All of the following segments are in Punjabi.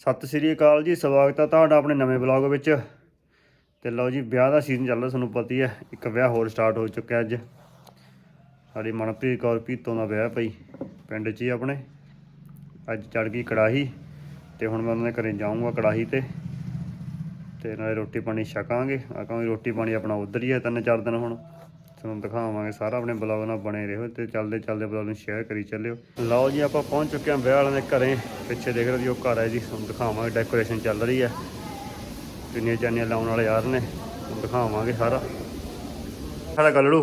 ਸਤਿ ਸ੍ਰੀ ਅਕਾਲ ਜੀ, ਸਵਾਗਤ ਹੈ ਤੁਹਾਡਾ ਆਪਣੇ ਨਵੇਂ ਬਲੌਗ ਵਿੱਚ। ਤੇ ਲਓ ਜੀ, ਵਿਆਹ ਦਾ ਸੀਜ਼ਨ ਚੱਲ ਰਿਹਾ, ਤੁਹਾਨੂੰ ਪਤਾ ਹੀ ਹੈ, ਇੱਕ ਵਿਆਹ ਹੋਰ ਸਟਾਰਟ ਹੋ ਚੁੱਕਿਆ ਅੱਜ। ਸਾਡੀ ਮਨਪ੍ਰੀਤ ਕੌਰ ਪੀਤੋਂ ਦਾ ਵਿਆਹ ਪਈ, ਪਿੰਡ 'ਚ ਹੀ ਆਪਣੇ। ਅੱਜ ਚੜ ਗਈ ਕੜਾਹੀ, ਤੇ ਹੁਣ ਮੈਂ ਉਹਨਾਂ ਦੇ ਘਰੇ ਜਾਊਂਗਾ ਕੜਾਹੀ ਤੇ। ਤੇ ਨਾਲੇ ਰੋਟੀ ਪਾਣੀ ਛਕਾਂਗੇ ਆਕਾਂਗੇ ਰੋਟੀ ਪਾਣੀ ਆਪਣਾ ਉਧਰ ਹੀ ਹੈ ਤਿੰਨ ਚਾਰ ਦਿਨ ਹੁਣ। ਤੁਹਾਨੂੰ ਦਿਖਾਵਾਂਗੇ ਸਾਰਾ ਆਪਣੇ ਬਲੌਗ ਨਾਲ ਬਣੇ ਰਹੋ ਤੇ ਚੱਲਦੇ ਚੱਲਦੇ ਬਲੌਗ ਨੂੰ ਸ਼ੇਅਰ ਕਰੀ ਚੱਲਿਓ। ਲਓ ਜੀ ਆਪਾਂ ਪਹੁੰਚ ਚੁੱਕੇ ਹਾਂ ਵਿਆਹ ਵਾਲਿਆਂ ਦੇ ਘਰੇ। ਪਿੱਛੇ ਦੇਖ ਰਹੇ ਜੀ ਉਹ ਘਰ ਹੈ ਜੀ ਤੁਹਾਨੂੰ ਦਿਖਾਵਾਂਗੇ ਡੈਕੋਰੇਸ਼ਨ ਚੱਲ ਰਹੀ ਹੈ। ਕਿੰਨੀਆਂ ਚਾਨੀਆਂ ਲਾਉਣ ਵਾਲੇ ਯਾਰ ਨੇ ਤੁਹਾਨੂੰ ਦਿਖਾਵਾਂਗੇ ਸਾਰਾ। ਸਾਡਾ ਗੱਲੜੂ।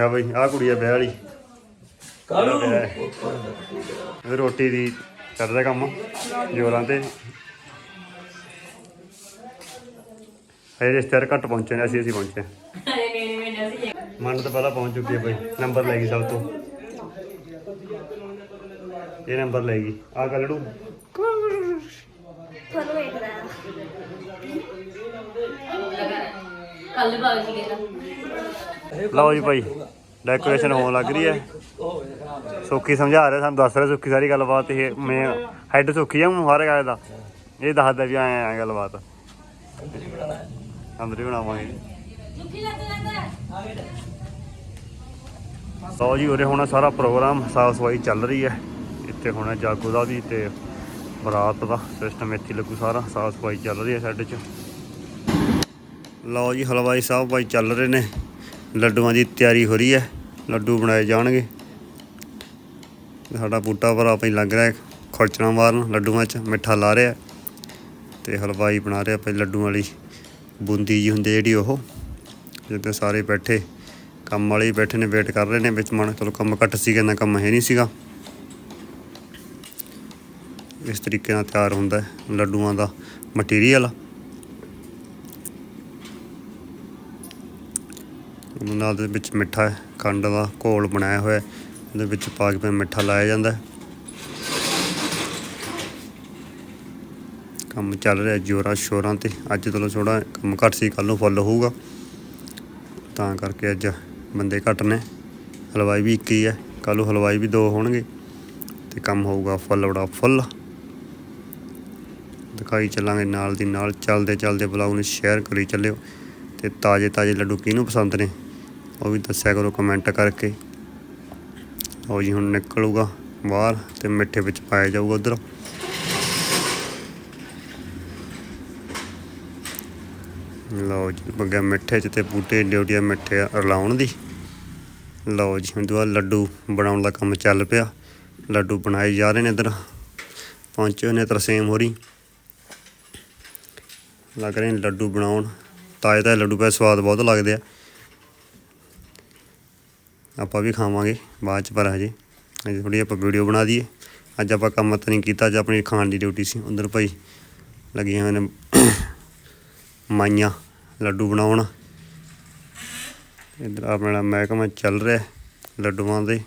ਆ ਬਈ ਆਹ ਕੁੜੀ ਹੈ ਵਿਆਹ ਵਾਲੀ। ਕਾਲੂ ਰੋਟੀ ਦੀ ਕਰਦਾ ਕੰਮ ਜੋਰਾਂ ਤੇ। ਹਜੇ ਰਿਸ਼ਤੇਦਾਰ ਘੱਟ ਪਹੁੰਚੇ ਨੇ ਅਸੀਂ ਅਸੀਂ ਪਹੁੰਚੇ। ਮਨ ਤਾਂ ਪਹਿਲਾਂ ਪਹੁੰਚ ਚੁੱਕੀ ਹੈ ਬਈ ਨੰਬਰ ਲੈ ਗਈ ਸਭ ਤੋਂ। ਇਹ ਨੰਬਰ ਲੈ ਗਈ। ਆ ਗੱਲੜੂ ਤੁਹਾਨੂੰ ਕੱਲ ਬਾਗ ਜੀ ਲਓ ਜੀ ਭਾਈ ਡੈਕੋਰੇਸ਼ਨ ਹੋਣ ਲੱਗ ਰਹੀ ਹੈ। ਸੁੱਖੀ ਸਮਝਾ ਰਿਹਾ ਸਾਨੂੰ ਦੱਸ ਰਿਹਾ ਸੁੱਖੀ ਸਾਰੀ ਗੱਲਬਾਤ ਇਹ ਮੈਂ ਹੈੱਡ ਸੁੱਖੀ ਆ ਹਰ ਗੱਲ ਦਾ। ਇਹ ਦੱਸਦਾ ਵੀ ਆਏ ਆ ਗੱਲਬਾਤ। ਅੰਦਰ ਹੀ ਬਣਾਵਾਂਗੇ। ਲਓ ਜੀ ਉਰੇ ਹੋਣਾ ਸਾਰਾ ਪ੍ਰੋਗਰਾਮ ਸਾਫ਼ ਸਫ਼ਾਈ ਚੱਲ ਰਹੀ ਹੈ। ਇੱਥੇ ਹੋਣਾ ਜਾਗੋ ਦਾ ਵੀ ਤੇ ਬਰਾਤ ਦਾ ਸਿਸਟਮ ਇੱਥੇ ਲੱਗੂ ਸਾਰਾ ਸਾਫ਼ ਸਫ਼ਾਈ ਚੱਲ ਰਹੀ ਹੈ ਸਾਡੇ 'ਚ। ਲਓ ਜੀ ਹਲਵਾਈ ਸਾਹਿਬ ਭਾਈ ਚੱਲ ਰਹੇ ਨੇ। ਲੱਡੂਆਂ ਦੀ ਤਿਆਰੀ ਹੋ ਰਹੀ ਹੈ ਲੱਡੂ ਬਣਾਏ ਜਾਣਗੇ। ਸਾਡਾ ਬੂਟਾ ਭਰਾ ਭਾਈ ਲੱਗ ਰਿਹਾ ਖੁਰਚਣਾ ਮਾਰਨ ਲੱਡੂਆਂ 'ਚ ਮਿੱਠਾ ਲਾ ਰਿਹਾ। ਤੇ ਹਲਵਾਈ ਬਣਾ ਰਿਹਾ ਭਾਈ ਲੱਡੂਆਂ ਵਾਲੀ। ਬੂੰਦੀ ਜੀ ਹੁੰਦੀ ਜਿਹੜੀ ਉਹ। ਜਿੱਦਾਂ ਸਾਰੇ ਬੈਠੇ, ਕੰਮ ਵਾਲੇ ਬੈਠੇ ਨੇ, ਵੇਟ ਕਰ ਰਹੇ ਨੇ ਵਿੱਚ ਮਨ ਚਲੋ ਕੰਮ ਘੱਟ ਸੀਗਾ ਨਾ ਕੰਮ ਹੈ ਨਹੀਂ ਸੀਗਾ। ਇਸ ਤਰੀਕੇ ਨਾਲ ਤਿਆਰ ਹੁੰਦਾ ਲੱਡੂਆਂ ਦਾ ਮਟੀਰੀਅਲ ਉਹਨਾਂ ਨਾਲ ਦੇ ਵਿੱਚ ਮਿੱਠਾ ਖੰਡ ਦਾ ਘੋਲ ਬਣਾਇਆ ਹੋਇਆ ਉਹਦੇ ਵਿੱਚ ਪਾ ਕੇ ਮਿੱਠਾ ਲਾਇਆ ਜਾਂਦਾ ਕੰਮ ਚੱਲ ਰਿਹਾ ਜੋਰਾਂ ਸ਼ੋਰਾਂ ਤੇ। ਅੱਜ ਚਲੋ ਥੋੜਾ ਕੰਮ ਘੱਟ ਸੀ ਕੱਲ ਨੂੰ ਫੁੱਲ ਹੋਊਗਾ। ਤਾਂ ਕਰਕੇ ਅੱਜ ਬੰਦੇ ਘੱਟ ਨੇ। ਹਲਵਾਈ ਵੀ ਇੱਕ ਹੀ ਹੈ। ਕੱਲ੍ਹ ਨੂੰ ਹਲਵਾਈ ਵੀ ਦੋ ਹੋਣਗੇ ਤੇ ਕੰਮ ਹੋਊਗਾ ਫੁੱਲ, ਬੜਾ ਫੁੱਲ। ਦਿਖਾਈ ਚੱਲਾਂਗੇ ਨਾਲ ਦੀ ਨਾਲ। ਚੱਲਦੇ ਚੱਲਦੇ ਬਲੌਗ ਨੂੰ ਸ਼ੇਅਰ ਕਰੀ ਚੱਲਿਓ। ਤੇ ਤਾਜ਼ੇ ਤਾਜ਼ੇ ਲੱਡੂ ਕਿਹਨੂੰ ਪਸੰਦ ਨੇ? ਉਹ ਵੀ ਦੱਸਿਆ ਕਰੋ ਕਮੈਂਟ ਕਰਕੇ। ਉਹ ਜੀ, ਹੁਣ ਨਿਕਲੂਗਾ ਬਾਹਰ ਤੇ ਮਿੱਠੇ ਵਿੱਚ ਪਾਇਆ ਜਾਊਗਾ ਉਧਰ। ਲਓ ਜੀ, ਬੱਗਾ ਮਿੱਠੇ ਚ ਤੇ ਬੂਟੇ ਡਿਊਟੀਆਂ ਮਿੱਠੇ ਰਲਾਉਣ ਦੀ। ਲਓ ਜੀ, ਹੁਣ ਦੁਆ ਲੱਡੂ ਬਣਾਉਣ ਦਾ ਕੰਮ ਚੱਲ ਪਿਆ। ਲੱਡੂ ਬਣਾਏ ਜਾ ਰਹੇ ਨੇ ਇਧਰ। ਪਹੁੰਚੇ ਨੇ ਤਰਸੇਮ ਹੋਰੀ। ਲੱਗ ਰਹੇ ਨੇ ਲੱਡੂ ਬਣਾਉਣ। ਤਾਜ਼ੇ ਤਾਜ਼ੇ ਲੱਡੂ ਪੈ ਸਵਾਦ ਬਹੁਤ ਲੱਗਦੇ ਆ। ਆਪਾਂ ਵੀ ਖਾਵਾਂਗੇ, ਬਾਅਦ ਚ ਪਰ ਹਜੇ। ਅਜੇ ਥੋੜੀ ਆਪਾਂ ਵੀਡੀਓ ਬਣਾ ਦਈਏ। ਅੱਜ ਆਪਾਂ ਕੰਮ ਤਾਂ ਨਹੀਂ ਕੀਤਾ, ਅੱਜ ਆਪਣੀ ਖਾਣ ਦੀ ਡਿਊਟੀ ਸੀ। ਉਧਰ ਭਾਈ ਲੱਗੀਆਂ ਹੋਏ ਨੇ ਮਾਈਆਂ, ਲੱਡੂ ਬਣਾਉਣ। ਇਧਰ ਆਪਣਾ ਮਹਿਕਮਾ ਚੱਲ ਰਿਹਾ ਲੱਡੂਆਂ ਦੇ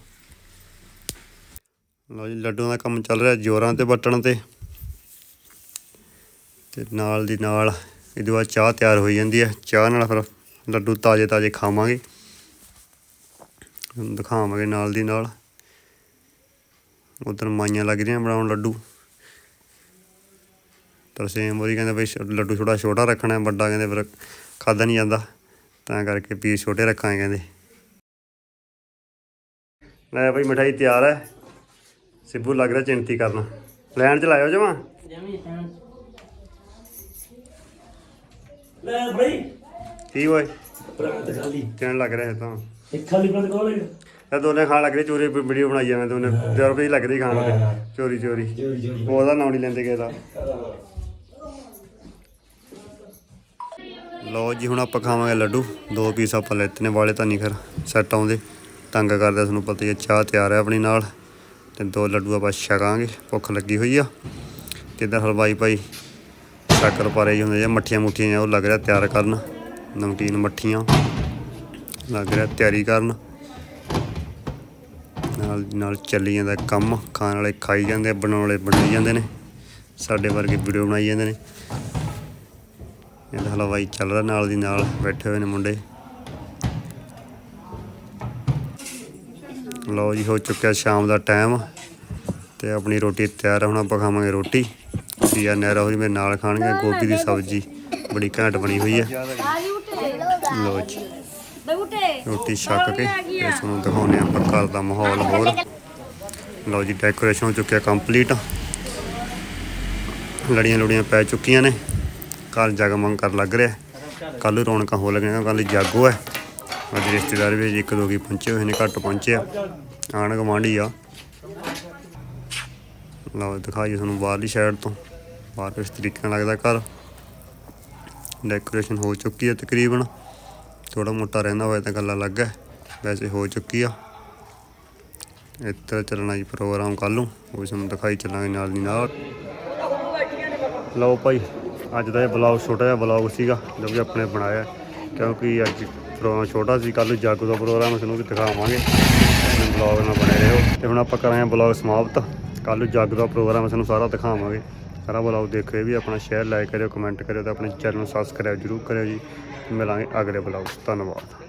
ਲਓ ਜੀ, ਲੱਡੂਆਂ ਦਾ ਕੰਮ ਚੱਲ ਰਿਹਾ ਜੋਰਾਂ ਤੇ ਵੱਟਣ ਤੇ। ਤੇ ਨਾਲ ਦੀ ਨਾਲ ਇਹਦੇ ਬਾਅਦ ਚਾਹ ਤਿਆਰ ਹੋਈ ਜਾਂਦੀ ਹੈ। ਚਾਹ ਨਾਲ ਫਿਰ ਲੱਡੂ ਤਾਜ਼ੇ ਤਾਜ਼ੇ ਖਾਵਾਂਗੇ। ਦਿਖਾਵਾਂਗੇ ਨਾਲ ਦੀ ਨਾਲ। ਉਧਰ ਮਾਈਆਂ ਲੱਗ ਰਹੀਆਂ ਬਣਾਉਣ ਲੱਡੂ। ਤਰਸੇਮ ਉਹਦੀ ਕਹਿੰਦੇ ਬਈ ਲੱਡੂ ਥੋੜਾ ਛੋਟਾ ਰੱਖਣਾ ਹੈ, ਵੱਡਾ ਕਹਿੰਦੇ ਫਿਰ ਖਾਦਾ ਨਹੀਂ ਜਾਂਦਾ। ਤਾਂ ਕਰਕੇ ਪੀਸ ਛੋਟੇ ਰੱਖਾਂਗੇ ਕਹਿੰਦੇ। ਲੈ ਬਈ ਮਠਾਈ ਤਿਆਰ ਹੈ ਸਿੱਬੂ ਲੱਗ ਰਿਹਾ ਚਿੰਤੀ ਕਰਨਾ। ਲੈਣ ਚ ਲਾਇਓ ਜਮਾ? ਲੈ ਬਈ। ਕੀ ਓਏ? ਪ੍ਰਾਂਤ ਖਾਲੀ। ਕਹਿਣ ਲੱਗ ਰਿਹਾ ਤਾਂ? ਇੱਕ ਖਾਲੀ ਪ੍ਰਾਂਤ ਕੋਲ ਇਹ ਦੋਨੇ ਖਾਣ ਲੱਗ ਰਹੇ ਚੋਰੀ ਵੀਡੀਓ ਬਣਾਈ ਜਾਂਦੇ ਦੋਨੇ। 10 ਰੁਪਏ ਦੀ ਲੱਗ ਰਹੀ ਖਾਣ ਤੇ ਚੋਰੀ ਚੋਰੀ। ਉਹਦਾ ਨਾਮ ਨਹੀਂ ਲੈਂਦੇ ਕਿਸੇ ਦਾ। ਲਓ ਜੀ, ਹੁਣ ਆਪਾਂ ਖਾਵਾਂਗੇ ਲੱਡੂ। ਦੋ ਪੀਸ ਆਪਾਂ ਲੈਤੇ ਨੇ, ਵਾਲੇ ਤਾਂ ਨਹੀਂ ਫਿਰ ਸੈੱਟ ਆਉਂਦੇ। ਤੰਗ ਕਰਦੇ ਤੁਹਾਨੂੰ ਪਤਾ ਹੀ ਹੈ ਚਾਹ ਤਿਆਰ ਹੈ ਆਪਣੀ ਨਾਲ। ਤੇ ਦੋ ਲੱਡੂ ਆਪਾਂ ਛਕਾਂਗੇ, ਭੁੱਖ ਲੱਗੀ ਹੋਈ ਆ। ਤੇ ਇੱਧਰ ਹਲਵਾਈ ਭਾਈ ਸ਼ੱਕਰ ਪਾਰੇ ਜੀ ਹੁੰਦੇ ਜਾਂ ਮੱਠੀਆਂ ਮੁੱਠੀਆਂ ਉਹ ਲੱਗ ਰਿਹਾ ਤਿਆਰ ਕਰਨ। ਨਮਕੀਨ ਮੱਠੀਆਂ ਲੱਗ ਰਿਹਾ ਤਿਆਰੀ ਕਰਨ। ਨਾਲ ਨਾਲ ਚੱਲੀ ਜਾਂਦਾ ਕੰਮ, ਖਾਣ ਵਾਲੇ ਖਾਈ ਜਾਂਦੇ ਬਣਾਉਣ ਵਾਲੇ ਬਣਾਈ ਜਾਂਦੇ ਨੇ। ਸਾਡੇ ਵਰਗੇ ਵੀਡੀਓ ਬਣਾਈ ਜਾਂਦੇ ਨੇ। ਇਹਦਾ ਹਲਵਾਈ ਚੱਲ ਰਿਹਾ ਨਾਲ ਦੀ ਨਾਲ, ਬੈਠੇ ਹੋਏ ਨੇ ਮੁੰਡੇ। ਲਓ ਜੀ, ਹੋ ਚੁੱਕਿਆ ਸ਼ਾਮ ਦਾ ਟਾਈਮ ਤੇ ਆਪਣੀ ਰੋਟੀ ਤਿਆਰ ਆ, ਹੁਣ ਆਪਾਂ ਖਾਵਾਂਗੇ ਰੋਟੀ। ਦੀਆ ਨਹਿਰਾ ਹੋਈ, ਮੇਰੇ ਨਾਲ ਖਾਣਗੇ, ਗੋਭੀ ਦੀ ਸਬਜ਼ੀ। ਬੜੀ ਘੈਂਟ ਬਣੀ ਹੋਈ ਹੈ ਲਓ ਜੀ, ਰੋਟੀ ਛੱਕ ਕੇ ਤੇ ਤੁਹਾਨੂੰ ਦਿਖਾਉਂਦੇ ਆ ਆਪਾਂ ਘਰ ਦਾ ਮਾਹੌਲ ਹੋਰ। ਲਓ ਜੀ ਡੈਕੋਰੇਸ਼ਨ ਹੋ ਚੁੱਕਿਆ ਕੰਪਲੀਟ ਲੜੀਆਂ ਲੁੜੀਆਂ ਪੈ ਚੁੱਕੀਆਂ ਨੇ। ਘਰ ਜਗਮਗ ਕਰ ਲੱਗ ਰਿਹਾ। ਕੱਲ ਰੌਣਕਾਂ ਹੋ ਲੱਗਣੀਆਂ ਕੱਲ ਜਾਗੋ ਹੈ। ਅੱਜ ਰਿਸ਼ਤੇਦਾਰ ਵੀ ਇੱਕ ਦੋ ਕੀ ਪਹੁੰਚੇ ਹੋਏ ਨੇ, ਘੱਟ ਪਹੁੰਚੇ ਆ। ਆਣ ਗਵਾਂਢੀ ਆ। ਲਓ, ਦਿਖਾਈਏ ਤੁਹਾਨੂੰ ਬਾਹਰਲੀ ਸਾਈਡ ਤੋਂ। ਬਾਹਰ ਇਸ ਤਰੀਕੇ ਨਾਲ ਲੱਗਦਾ ਘਰ। ਡੈਕੋਰੇਸ਼ਨ ਹੋ ਚੁੱਕੀ ਹੈ ਤਕਰੀਬਨ। ਥੋੜਾ ਮੋਟਾ ਰਹਿੰਦਾ ਹੋਇਆ ਤਾਂ ਗੱਲ ਅਲੱਗ ਹੈ। ਵੈਸੇ ਹੋ ਚੁੱਕੀ ਆ। ਇੱਥੇ ਚੱਲਣਾ ਜੀ ਪ੍ਰੋਗਰਾਮ ਕੱਲ ਨੂੰ। ਉਹ ਵੀ ਤੁਹਾਨੂੰ ਦਿਖਾਈ ਚੱਲਾਂਗੇ ਨਾਲ ਦੀ ਨਾਲ। ਲਓ ਭਾਈ। ਅੱਜ ਦਾ ਇਹ ਬਲੌਗ ਛੋਟਾ ਜਿਹਾ ਬਲੌਗ ਸੀਗਾ, ਜੋ ਕਿ ਆਪਣੇ ਬਣਾਇਆ। ਕਿਉਂਕਿ ਅੱਜ ਪ੍ਰੋਗਰਾਮ ਛੋਟਾ ਸੀ ਕੱਲ ਨੂੰ ਜਾਗੋ ਦਾ ਪ੍ਰੋਗਰਾਮ ਤੁਹਾਨੂੰ ਵੀ ਦਿਖਾਵਾਂਗੇ। ਬਲੌਗ ਨਾਲ ਬਣੇ ਰਹੋ। ਤੇ ਹੁਣ ਆਪਾਂ ਕਰਾਂਗੇ ਬਲੌਗ ਸਮਾਪਤ। ਕੱਲ ਨੂੰ ਜਾਗੋ ਦਾ ਪ੍ਰੋਗਰਾਮ ਤੁਹਾਨੂੰ ਸਾਰਾ ਦਿਖਾਵਾਂਗੇ। ਸਾਰਾ ਬਲੌਗ ਦੇਖਿਓ ਵੀ ਆਪਣਾ ਸ਼ੇਅਰ ਲਾਈਕ ਕਰਿਓ ਕਮੈਂਟ ਕਰਿਓ ਤੇ ਆਪਣੇ ਚੈਨਲ ਨੂੰ ਸਬਸਕ੍ਰਾਈਬ ਜਰੂਰ ਕਰਿਓ ਜੀ। ਮਿਲਾਂਗੇ ਅਗਲੇ ਬਲੌਗ ਧੰਨਵਾਦ।